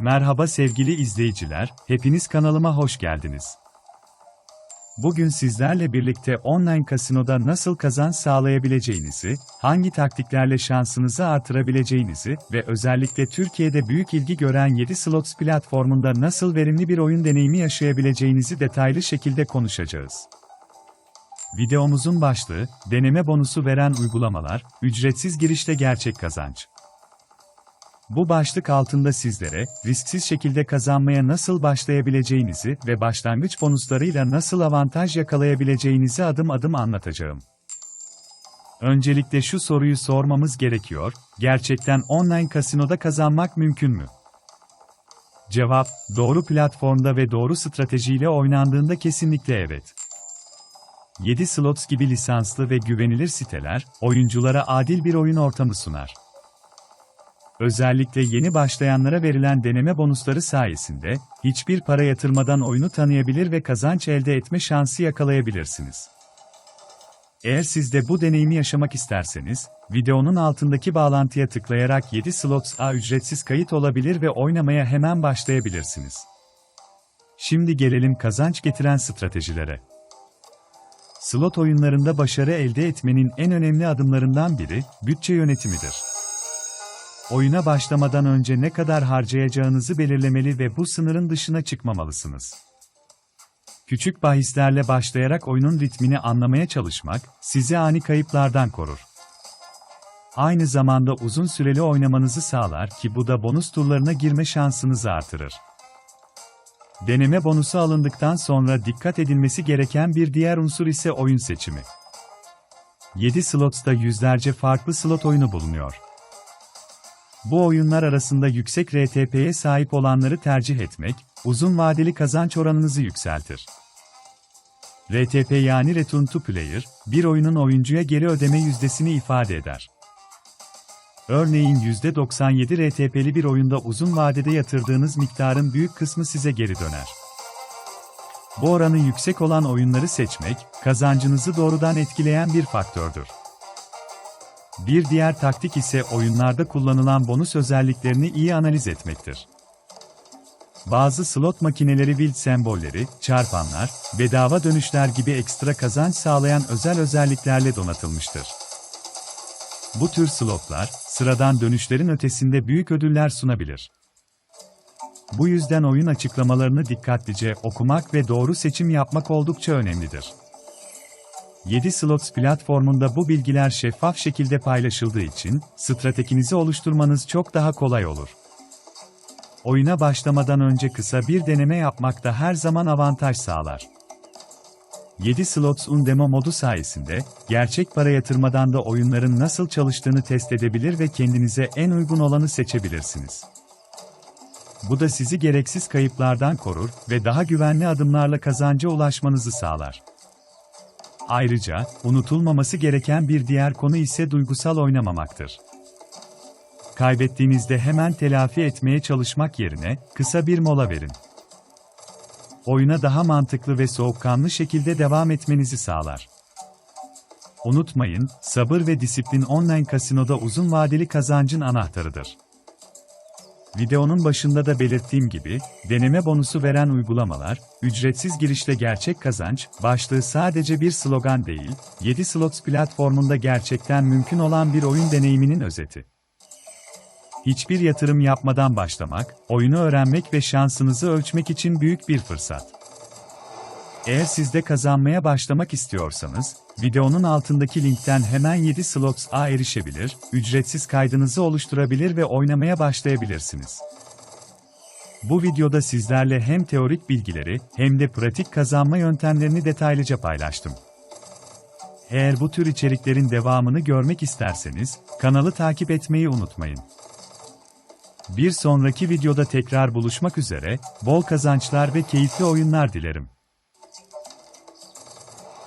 Merhaba sevgili izleyiciler, hepiniz kanalıma hoş geldiniz. Bugün sizlerle birlikte online kasinoda nasıl kazanç sağlayabileceğinizi, hangi taktiklerle şansınızı artırabileceğinizi ve özellikle Türkiye'de büyük ilgi gören 7 Slots platformunda nasıl verimli bir oyun deneyimi yaşayabileceğinizi detaylı şekilde konuşacağız. Videomuzun başlığı, deneme bonusu veren uygulamalar, ücretsiz girişte gerçek kazanç. Bu başlık altında sizlere, risksiz şekilde kazanmaya nasıl başlayabileceğinizi ve başlangıç bonuslarıyla nasıl avantaj yakalayabileceğinizi adım adım anlatacağım. Öncelikle şu soruyu sormamız gerekiyor, gerçekten online kasinoda kazanmak mümkün mü? Cevap, doğru platformda ve doğru stratejiyle oynandığında kesinlikle evet. 7 Slots gibi lisanslı ve güvenilir siteler, oyunculara adil bir oyun ortamı sunar. Özellikle yeni başlayanlara verilen deneme bonusları sayesinde, hiçbir para yatırmadan oyunu tanıyabilir ve kazanç elde etme şansı yakalayabilirsiniz. Eğer siz de bu deneyimi yaşamak isterseniz, videonun altındaki bağlantıya tıklayarak 7 Slots A ücretsiz kayıt olabilir ve oynamaya hemen başlayabilirsiniz. Şimdi gelelim kazanç getiren stratejilere. Slot oyunlarında başarı elde etmenin en önemli adımlarından biri, bütçe yönetimidir. Oyuna başlamadan önce ne kadar harcayacağınızı belirlemeli ve bu sınırın dışına çıkmamalısınız. Küçük bahislerle başlayarak oyunun ritmini anlamaya çalışmak, sizi ani kayıplardan korur. Aynı zamanda uzun süreli oynamanızı sağlar ki bu da bonus turlarına girme şansınızı artırır. Deneme bonusu alındıktan sonra dikkat edilmesi gereken bir diğer unsur ise oyun seçimi. 7 slots'ta yüzlerce farklı slot oyunu bulunuyor. Bu oyunlar arasında yüksek RTP'ye sahip olanları tercih etmek, uzun vadeli kazanç oranınızı yükseltir. RTP yani Return to Player, bir oyunun oyuncuya geri ödeme yüzdesini ifade eder. Örneğin %97 RTP'li bir oyunda uzun vadede yatırdığınız miktarın büyük kısmı size geri döner. Bu oranı yüksek olan oyunları seçmek, kazancınızı doğrudan etkileyen bir faktördür. Bir diğer taktik ise oyunlarda kullanılan bonus özelliklerini iyi analiz etmektir. Bazı slot makineleri wild sembolleri, çarpanlar, bedava dönüşler gibi ekstra kazanç sağlayan özel özelliklerle donatılmıştır. Bu tür slotlar, sıradan dönüşlerin ötesinde büyük ödüller sunabilir. Bu yüzden oyun açıklamalarını dikkatlice okumak ve doğru seçim yapmak oldukça önemlidir. 7 Slots platformunda bu bilgiler şeffaf şekilde paylaşıldığı için, stratejinizi oluşturmanız çok daha kolay olur. Oyuna başlamadan önce kısa bir deneme yapmak da her zaman avantaj sağlar. 7 Slots Un demo modu sayesinde, gerçek para yatırmadan da oyunların nasıl çalıştığını test edebilir ve kendinize en uygun olanı seçebilirsiniz. Bu da sizi gereksiz kayıplardan korur ve daha güvenli adımlarla kazanca ulaşmanızı sağlar. Ayrıca, unutulmaması gereken bir diğer konu ise duygusal oynamamaktır. Kaybettiğinizde hemen telafi etmeye çalışmak yerine, kısa bir mola verin. Oyuna daha mantıklı ve soğukkanlı şekilde devam etmenizi sağlar. Unutmayın, sabır ve disiplin online kasinoda uzun vadeli kazancın anahtarıdır. Videonun başında da belirttiğim gibi, deneme bonusu veren uygulamalar, ücretsiz girişte gerçek kazanç, başlığı sadece bir slogan değil, 7 Slots platformunda gerçekten mümkün olan bir oyun deneyiminin özeti. Hiçbir yatırım yapmadan başlamak, oyunu öğrenmek ve şansınızı ölçmek için büyük bir fırsat. Eğer siz de kazanmaya başlamak istiyorsanız, videonun altındaki linkten hemen 7 Slots A erişebilir, ücretsiz kaydınızı oluşturabilir ve oynamaya başlayabilirsiniz. Bu videoda sizlerle hem teorik bilgileri hem de pratik kazanma yöntemlerini detaylıca paylaştım. Eğer bu tür içeriklerin devamını görmek isterseniz, kanalı takip etmeyi unutmayın. Bir sonraki videoda tekrar buluşmak üzere, bol kazançlar ve keyifli oyunlar dilerim.